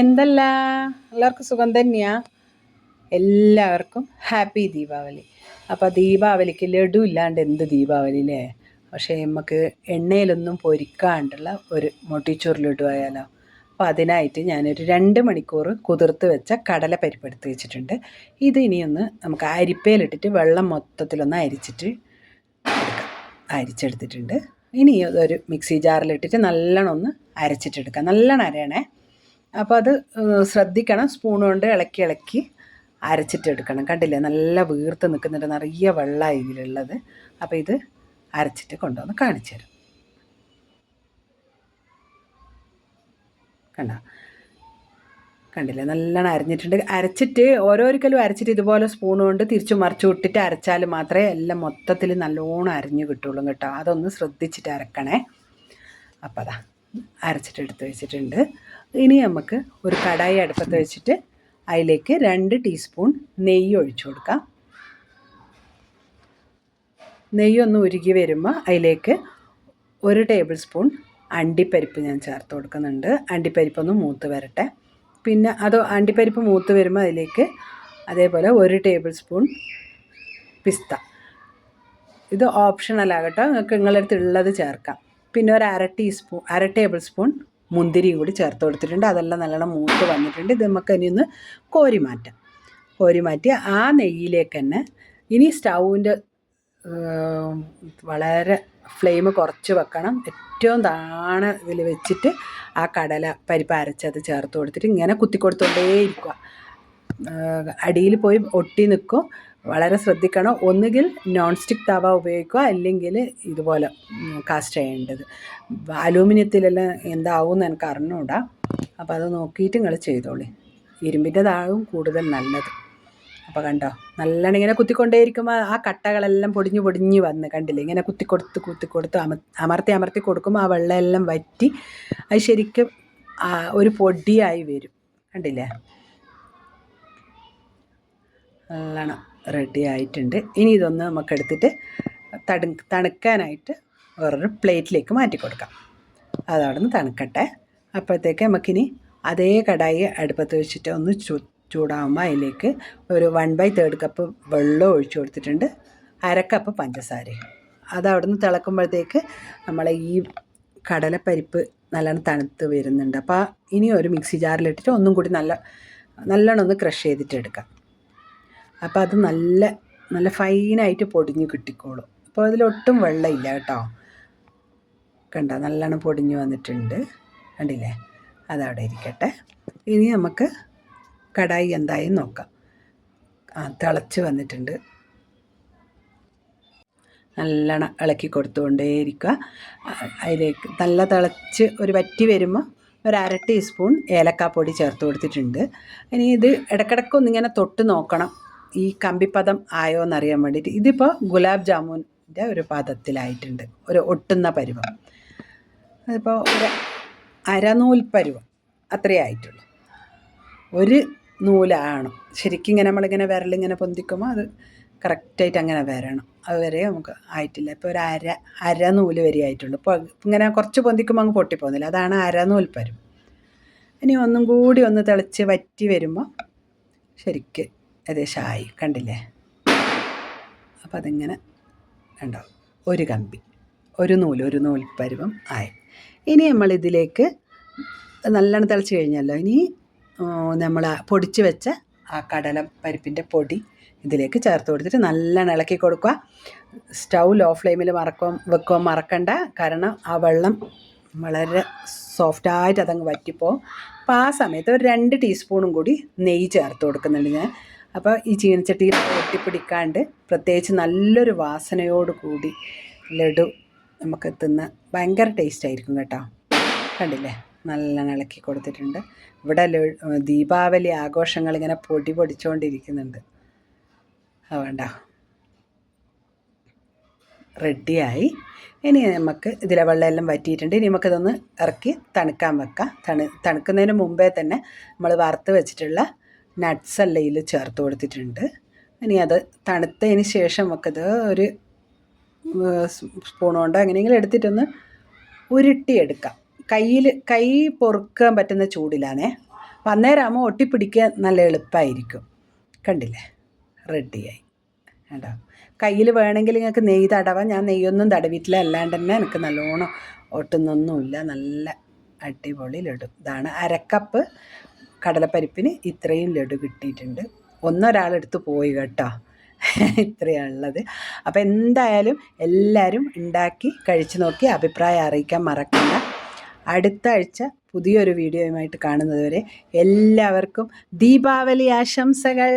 എന്തല്ല? എല്ലാവർക്കും സുഖം തന്നെയാ? എല്ലാവർക്കും ഹാപ്പി ദീപാവലി. അപ്പോൾ ദീപാവലിക്ക് ലഡു ഇല്ലാണ്ട് എന്ത് ദീപാവലി അല്ലേ പക്ഷേ നമുക്ക് എണ്ണയിലൊന്നും പൊരിക്കാണ്ടുള്ള ഒരു മൊട്ടിച്ചോറ് ലഡു ആയാലോ? അപ്പോൾ അതിനായിട്ട് ഞാനൊരു രണ്ട് മണിക്കൂർ കുതിർത്ത് വെച്ച കടല പരിപ്പെടുത്ത് വെച്ചിട്ടുണ്ട്. ഇത് ഇനിയൊന്ന് നമുക്ക് അരിപ്പയിലിട്ടിട്ട് വെള്ളം മൊത്തത്തിലൊന്ന് അരിച്ചിട്ട് അരിച്ചെടുത്തിട്ടുണ്ട്. ഇനി അതൊരു മിക്സി ജാറിലിട്ടിട്ട് നല്ലോണം ഒന്ന് അരച്ചിട്ടെടുക്കാം. നല്ലോണം അരയണേ. അപ്പോൾ അത് ശ്രദ്ധിക്കണം. സ്പൂൺ കൊണ്ട് ഇളക്കി ഇളക്കി അരച്ചിട്ടെടുക്കണം. കണ്ടില്ലേ? നല്ല വീർത്ത് നിൽക്കുന്നുണ്ട്. നിറയെ വെള്ളമാണ് ഇതിലുള്ളത്. അപ്പോൾ ഇത് അരച്ചിട്ട് കൊണ്ടുവന്ന് കാണിച്ചു തരും. കണ്ട? കണ്ടില്ലേ? നല്ലോണം അരഞ്ഞിട്ടുണ്ട്. അരച്ചിട്ട് ഓരോരിക്കലും അരച്ചിട്ട് ഇതുപോലെ സ്പൂൺ കൊണ്ട് തിരിച്ചു മറിച്ചു വിട്ടിട്ട് അരച്ചാൽ മാത്രമേ എല്ലാം മൊത്തത്തിൽ നല്ലോണം അരിഞ്ഞു കിട്ടുള്ളൂ കേട്ടോ. അതൊന്ന് ശ്രദ്ധിച്ചിട്ട് അരക്കണേ. അപ്പോൾ അതാ അരച്ചിട്ട് എടുത്ത് വെച്ചിട്ടുണ്ട്. ഇനി നമുക്ക് ഒരു കടായി അടുപ്പത്ത് വെച്ചിട്ട് അതിലേക്ക് രണ്ട് ടീസ്പൂൺ നെയ്യ് ഒഴിച്ചു കൊടുക്കാം. നെയ്യൊന്ന് ഉരുകി വരുമ്പോൾ അതിലേക്ക് ഒരു ടേബിൾ സ്പൂൺ അണ്ടിപ്പരിപ്പ് ഞാൻ ചേർത്ത് കൊടുക്കുന്നുണ്ട്. അണ്ടിപ്പരിപ്പ് ഒന്ന് മൂത്ത് വരട്ടെ. പിന്നെ അത് അണ്ടിപ്പരിപ്പ് മൂത്ത് വരുമ്പോൾ അതിലേക്ക് അതേപോലെ ഒരു ടേബിൾ സ്പൂൺ പിസ്ത. ഇത് ഓപ്ഷണൽ ആകട്ടോ. നിങ്ങൾക്ക് നിങ്ങളുടെ ഉള്ളത് ചേർക്കാം. പിന്നെ ഒരു അര ടീസ്പൂൺ അര ടേബിൾ സ്പൂൺ മുന്തിരിയും കൂടി ചേർത്ത് കൊടുത്തിട്ടുണ്ട്. അതെല്ലാം നല്ലോണം മൂത്ത് വന്നിട്ടുണ്ട്. ഇത് നമുക്ക് ഇനി ഒന്ന് കോരി മാറ്റാം. കോരി മാറ്റി ആ നെയ്യിലേക്ക് തന്നെ ഇനി സ്റ്റൗവിന്റെ വളരെ ഫ്ലെയിം കുറച്ച് വെക്കണം. ഏറ്റവും താണ ഇതിൽ വെച്ചിട്ട് ആ കടല പരിപ്പ് അരച്ചത് ചേർത്ത് കൊടുത്തിട്ട് ഇങ്ങനെ കുത്തിക്കൊടുത്തോണ്ടേ ഇരിക്കുക അടിയിൽ പോയി ഒട്ടി നിൽക്കും. വളരെ ശ്രദ്ധിക്കണം. ഒന്നുകിൽ നോൺ സ്റ്റിക്ക് തവ ഉപയോഗിക്കുക അല്ലെങ്കിൽ ഇതുപോലെ കാസ്റ്റ് ചെയ്യേണ്ടത്. അലൂമിനിയത്തിലെല്ലാം എന്താവും എന്ന് എനിക്ക് അറിഞ്ഞൂടാ അപ്പോൾ അത് നോക്കിയിട്ട് നിങ്ങൾ ചെയ്തോളി. ഇരുമ്പിന്റെതാകും കൂടുതൽ നല്ലത്. അപ്പോൾ കണ്ടോ? നല്ലോണം ഇങ്ങനെ കുത്തിക്കൊണ്ടേയിരിക്കുമ്പോൾ ആ കട്ടകളെല്ലാം പൊടിഞ്ഞ് പൊടിഞ്ഞ് വന്ന് കണ്ടില്ലേ? ഇങ്ങനെ കുത്തിക്കൊടുത്ത് കുത്തിക്കൊടുത്ത് അമ അമർത്തി അമർത്തി കൊടുക്കുമ്പോൾ ആ വെള്ളമെല്ലാം വറ്റി അത് ശരിക്കും ഒരു പൊടിയായി വരും. കണ്ടില്ലേ? നല്ലോണം റെഡി ആയിട്ടുണ്ട്. ഇനി ഇതൊന്ന് നമുക്ക് എടുത്തിട്ട് തണു തണുക്കാനായിട്ട് വേറൊരു പ്ലേറ്റിലേക്ക് മാറ്റി കൊടുക്കാം. അതവിടെ നിന്ന് തണുക്കട്ടെ. അപ്പോഴത്തേക്ക് നമുക്കിനി അതേ കടായി അടുപ്പത്ത് വെച്ചിട്ട് ഒന്ന് ചു ചൂടാകുമ്പോൾ അതിലേക്ക് ഒരു വൺ ബൈ തേർഡ് കപ്പ് വെള്ളം ഒഴിച്ചു കൊടുത്തിട്ടുണ്ട്. അരക്കപ്പ് പഞ്ചസാര. അത് അവിടെ നിന്ന് തിളക്കുമ്പോഴത്തേക്ക് നമ്മളെ ഈ കടലപ്പരിപ്പ് നല്ലോണം തണുത്ത് വരുന്നുണ്ട്. അപ്പോൾ ഇനി ഒരു മിക്സി ജാറിലിട്ടിട്ട് ഒന്നും കൂടി നല്ല നല്ലോണം ഒന്ന് ക്രഷ് ചെയ്തിട്ട് എടുക്കാം. അപ്പോൾ അത് നല്ല നല്ല ഫൈനായിട്ട് പൊടിഞ്ഞ് കിട്ടിക്കോളും. അപ്പോൾ അതിലൊട്ടും വെള്ളമില്ല കേട്ടോ. കണ്ട? നല്ലോണം പൊടിഞ്ഞ് വന്നിട്ടുണ്ട്. കണ്ടില്ലേ? അതവിടെ ഇരിക്കട്ടെ. ഇനി നമുക്ക് കടായി എന്തായി നോക്കാം. ആ തിളച്ച് വന്നിട്ടുണ്ട്. നല്ലോണം ഇളക്കി കൊടുത്തുകൊണ്ടേയിരിക്കുക. അതിലേക്ക് നല്ല തിളച്ച് ഒരു വറ്റി വരുമ്പോൾ ഒരു അര ടീസ്പൂൺ ഏലക്കാപ്പൊടി ചേർത്ത് കൊടുത്തിട്ടുണ്ട്. ഇനി ഇത് ഇടക്കിടക്കൊന്നിങ്ങനെ തൊട്ട് നോക്കണം. ഈ കമ്പിപ്പദം ആയോ എന്നറിയാൻ വേണ്ടിയിട്ട് ഇതിപ്പോൾ ഗുലാബ് ജാമുന്റെ ഒരു പദത്തിലായിട്ടുണ്ട്. ഒരു ഒട്ടുന്ന പരുവം. അതിപ്പോൾ ഒരു അരനൂൽ പരുവം അത്രയേ ആയിട്ടുള്ളൂ. ഒരു നൂലാണ്. ശരിക്കും ഇങ്ങനെ നമ്മളിങ്ങനെ വിരലിങ്ങനെ പൊന്തിക്കുമ്പോൾ അത് കറക്റ്റായിട്ട് അങ്ങനെ വരണം. അതുവരെ നമുക്ക് ആയിട്ടില്ല. ഇപ്പോൾ ഒരു അര അര നൂൽ വരെ ആയിട്ടുള്ളൂ. ഇപ്പോൾ ഇങ്ങനെ കുറച്ച് പൊന്തിക്കുമ്പോൾ അങ്ങ് പൊട്ടിപ്പോകുന്നില്ല. അതാണ് അരനൂൽ പരും ഇനി ഒന്നും കൂടി ഒന്ന് തിളച്ച് വറ്റി വരുമ്പോൾ ശരിക്ക് ഏകദേശം ആയി കണ്ടില്ലേ? അപ്പോൾ അതിങ്ങനെ കണ്ടോ? ഒരു കമ്പി ഒരു നൂൽ ഒരു നൂൽ പരുവം ആയി. ഇനി നമ്മളിതിലേക്ക് നല്ലോണം തിളച്ച് കഴിഞ്ഞല്ലോ. ഇനി നമ്മൾ പൊടിച്ച് വെച്ച ആ കടല പരിപ്പിന്റെ പൊടി ഇതിലേക്ക് ചേർത്ത് കൊടുത്തിട്ട് നല്ലോണം ഇളക്കി കൊടുക്കുക. സ്റ്റൗ ലോ ഫ്ലെയിമിൽ മറക്കുക വെക്കുക മറക്കണ്ട. കാരണം ആ വെള്ളം വളരെ സോഫ്റ്റായിട്ട് അതങ്ങ് വറ്റിപ്പോവും. അപ്പോൾ ആ സമയത്ത് ഒരു രണ്ട് ടീസ്പൂണും കൂടി നെയ്യ് ചേർത്ത് കൊടുക്കുന്നുണ്ട് ഞാൻ. അപ്പോൾ ഈ ചീനച്ചട്ടിയിൽ ഒട്ടിപ്പിടിക്കാണ്ട് പ്രത്യേകിച്ച് നല്ലൊരു വാസനയോട് കൂടി ലഡു നമുക്ക് തിന്ന് ഭയങ്കര ടേസ്റ്റ് ആയിരിക്കും കേട്ടോ. കണ്ടില്ലേ? നല്ല ഇളക്കി കൊടുത്തിട്ടുണ്ട്. ഇവിടെ ദീപാവലി ആഘോഷങ്ങൾ ഇങ്ങനെ പൊടി പൊടിച്ചുകൊണ്ടിരിക്കുന്നുണ്ട് വേണ്ട. റെഡിയായി ഇനി നമുക്ക് ഇതിലെ വെള്ളമെല്ലാം വറ്റിയിട്ടുണ്ട്. ഇനി നമുക്കിതൊന്ന് ഇറക്കി തണുക്കാൻ വെക്കാം. തണു തണുക്കുന്നതിന് മുമ്പേ തന്നെ നമ്മൾ വറുത്ത് വെച്ചിട്ടുള്ള നട്ട്സ് അല്ല ഇതിൽ ചേർത്ത് കൊടുത്തിട്ടുണ്ട്. ഇനി അത് തണുത്തതിന് ശേഷം നമുക്കത് ഒരു സ്പൂൺ കൊണ്ട് എങ്ങനെയെങ്കിലും എടുത്തിട്ടൊന്ന് ഉരുട്ടിയെടുക്കാം. കയ്യിൽ കൈ പൊറുക്കാൻ പറ്റുന്ന ചൂടിലാണേ. അപ്പം ഒട്ടിപ്പിടിക്കാൻ നല്ല എളുപ്പമായിരിക്കും കണ്ടില്ലേ? റെഡിയായി. കേട്ടോ കയ്യിൽ വേണമെങ്കിൽ നിങ്ങൾക്ക് നെയ്യ് തടവാം. ഞാൻ നെയ്യൊന്നും തടവിയിട്ടില്ല അല്ലാണ്ട് തന്നെ എനിക്ക് നല്ലോണം ഒട്ടുന്നൊന്നുമില്ല. നല്ല അടിപൊളി ലഡു. ഇതാണ് അരക്കപ്പ് കടലപ്പരിപ്പിന് ഇത്രയും ലഡു കിട്ടിയിട്ടുണ്ട്. ഒന്നൊരാളെടുത്ത് പോയി കേട്ടോ. ഇത്രയാണുള്ളത് അപ്പോൾ എന്തായാലും എല്ലാവരും ഉണ്ടാക്കി കഴിച്ചു നോക്കി അഭിപ്രായം അറിയിക്കാൻ മറക്കണ്ട. അടുത്ത ആഴ്ച പുതിയൊരു വീഡിയോയുമായിട്ട് കാണുന്നതുവരെ എല്ലാവർക്കും ദീപാവലി ആശംസകൾ.